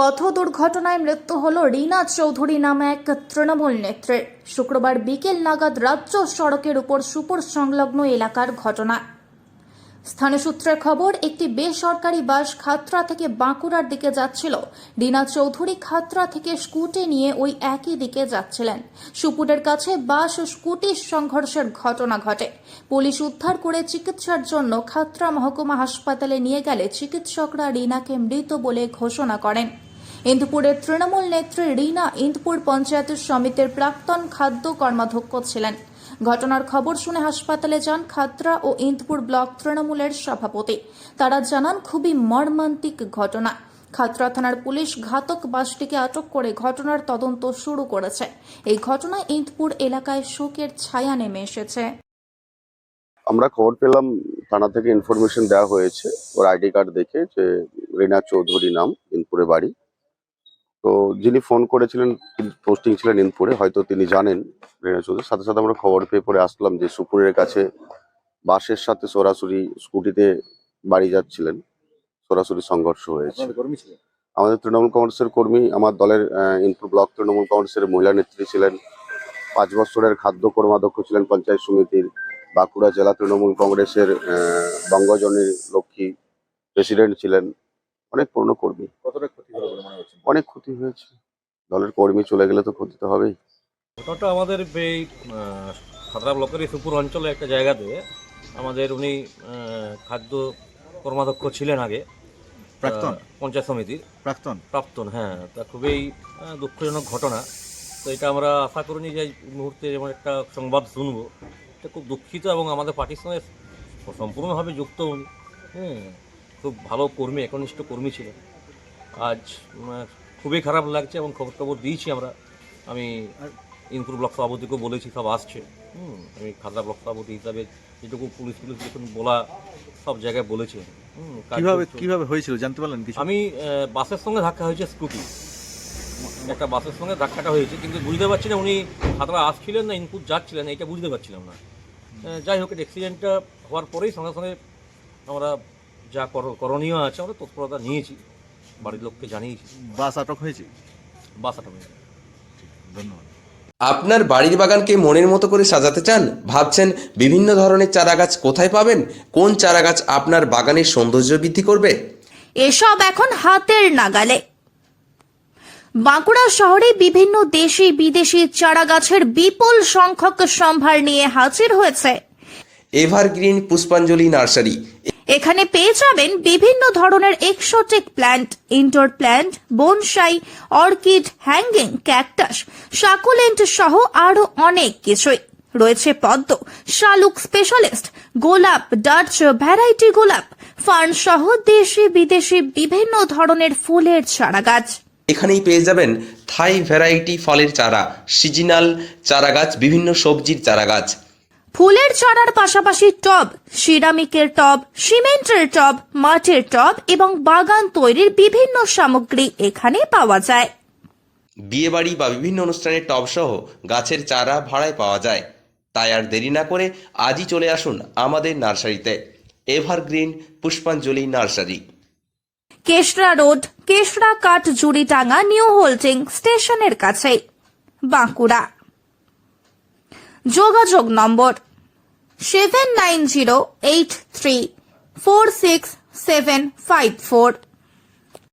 পথ দুর্ঘটনায় মৃত্যু হল রীনা চৌধুরী নামে এক তৃণমূল নেত্রীর শুক্রবার বিকেল নাগাদ রাজ্য সড়কের উপর সুপুর সংলগ্ন এলাকার ঘটনা। স্থানীয় সূত্রে খবর, একটি বেসরকারি বাস খাতড়া থেকে বাঁকুড়ার দিকে যাচ্ছিল। রীনা চৌধুরী খাতড়া থেকে স্কুটি নিয়ে ওই একই দিকে যাচ্ছিলেন। সুপুরের কাছে বাস ও স্কুটির সংঘর্ষের ঘটনা ঘটে। পুলিশ উদ্ধার করে চিকিৎসার জন্য খাতড়া মহকুমা হাসপাতালে নিয়ে গেলে চিকিৎসকরা রীনাকে মৃত বলে ঘোষণা করেন। ইন্দুপুরের তৃণমূল নেত্রী রীনা ইন্দুপুর পঞ্চায়েত সমিতির প্রাক্তন খাদ্য কর্মাধ্যক্ষ ছিলেন। ঘটনার খবর শুনে হাসপাতালে যান খাতড়া ও ইন্দপুর ব্লক তৃণমূলের সভাপতি। তারা জানান, খুবই মর্মান্তিক ঘটনা। খাতড়া থানার পুলিশ ঘাতক বাসটিকে আটক করে ঘটনার তদন্ত শুরু করেছে। এই ঘটনায় ইন্দপুর এলাকায় শোকের ছায়া নেমে এসেছে। আমরা খবর পেলাম, থানা থেকে ইনফরমেশন দেওয়া হয়েছে। ওর আইডি কার্ড দেখে যে রিনা চৌধুরী নাম ইনপুরে বাড়ি। তো যিনি ফোন করেছিলেন পোস্টিং ছিলেন ইনপুরে হয়তো তিনি জানেন রিনা চৌধুরী। সাথে সাথে আমরা খবর পেয়ে পরে আসলাম যে সুপুরের কাছে বাসের সাথে সরাসরি স্কুটিতে বাড়ি যাচ্ছিলেন। সরাসরি সংঘর্ষ হয়েছে। আমাদের তৃণমূল কংগ্রেসের কর্মী আমার দলের ইনপুর ব্লক তৃণমূল কংগ্রেসের মহিলা নেত্রী ছিলেন। পাঁচ বছরের খাদ্য কর্মাধ্যক্ষ ছিলেন পঞ্চায়েত সমিতির। বাঁকুড়া জেলা তৃণমূল কংগ্রেসের আহ, বঙ্গজনীর লক্ষ্মী প্রেসিডেন্ট ছিলেন। অনেক পুরনো কর্মী। কতটা ক্ষতি হলো বলে মনে হচ্ছে অনেক ক্ষতি হয়েছে। দলের কর্মী চলে গেলে তো ক্ষতি তো হবেই। ঘটনাটা আমাদের এই খাতড়া ব্লকের সুপুর অঞ্চলে একটা জায়গাতে আমাদের উনি খাদ্য কর্মাধ্যক্ষ ছিলেন আগে। প্রাক্তন? পঞ্চায়েত সমিতির। প্রাক্তন? প্রাক্তন হ্যাঁ। তা খুবই দুঃখজনক ঘটনা। তো এটা আমরা আশা করিনি যে এই মুহূর্তে যেমন একটা সংবাদ শুনব এটা খুব দুঃখিত এবং আমাদের পার্টির সঙ্গে সম্পূর্ণভাবে যুক্ত উনি। হ্যাঁ খুব ভালো কর্মী একনিষ্ঠ কর্মী ছিলেন। আজ খুবই খারাপ লাগছে এবং খবর টবর দিয়েছি আমরা। আমি ইনপুর ব্লক সভাপতিকেও বলেছি সব আসছে। হুম আমি খাতড়া ব্লক সভাপতি হিসাবে যেটুকু পুলিশ পুলিশ যখন বলা সব জায়গায় বলেছে। কীভাবে। কীভাবে হয়েছিল জানতে পারলেন কিছু? আমি বাসের সঙ্গে ধাক্কা হয়েছে স্কুটি। একটা বাসের সঙ্গে ধাক্কাটা হয়েছে কিন্তু বুঝতে পারছি না উনি খাতড়া আসছিলেন না ইনপুট যাচ্ছিলেন এটা বুঝতে পারছিলাম না। যাই হোক অ্যাক্সিডেন্টটা হওয়ার পরেই সঙ্গে সঙ্গে আমরা যা কর- করণীয় আছে আমরা তৎপরতা নিয়েছি। বাড়ির লোককে জানিয়েছি বাস আটক হয়েছে? বাস আটক হয়েছে। ধন্যবাদ। আপনার বাড়ির বাগানকে মনের মতো করে সাজাতে চান? ভাবছেন বিভিন্ন ধরনের চারাগাছ কোথায় পাবেন? কোন চারাগাছ আপনার বাগানের সৌন্দর্য বৃদ্ধি করবে? এসব এখন হাতের নাগালে। বাঁকুড়া শহরে বিভিন্ন দেশি বিদেশি চারাগাছের বিপুল সংখ্যক সম্ভার নিয়ে হাজির হয়েছে। এভারগ্রিন পুষ্পাঞ্জলি নার্সারি। এখানে পেয়ে যাবেন বিভিন্ন ধরনের exotic plant indoor plant bonsai orchid hanging cactus succulent সহ আরও অনেক কিছুই। রয়েছে পদ্ম, শালুক স্পেশালিস্ট গোলাপ ডার্চ ভ্যারাইটি গোলাপ, ফার্ন সহ দেশি বিদেশি বিভিন্ন ধরনের ফুলের চারাগাছ। এখানেই পেয়ে যাবেন থাই ভ্যারাইটি ফলের চারা, সিজনাল চারাগাছ, বিভিন্ন সবজির চারাগাছ। ফুলের চারার পাশাপাশি টব সিরামিকের টব সিমেন্টের টব মাটির টব এবং বাগান তৈরির বিভিন্ন সামগ্রী এখানে পাওয়া যায়। বিয়েবাড়ি বা বিভিন্ন অনুষ্ঠানের টব সহ গাছের চারা ভাড়ায় পাওয়া যায়। তাই আর দেরি না করে আজই চলে আসুন আমাদের নার্সারিতে। এভারগ্রিন পুষ্পাঞ্জলি নার্সারি। কেশরা রোড কেশরা কাঠ জুড়িটাঙ্গা নিউ হোল্ডিং স্টেশনের কাছে বাঁকুড়া। যোগাযোগ number seven nine zero eight three four six seven five four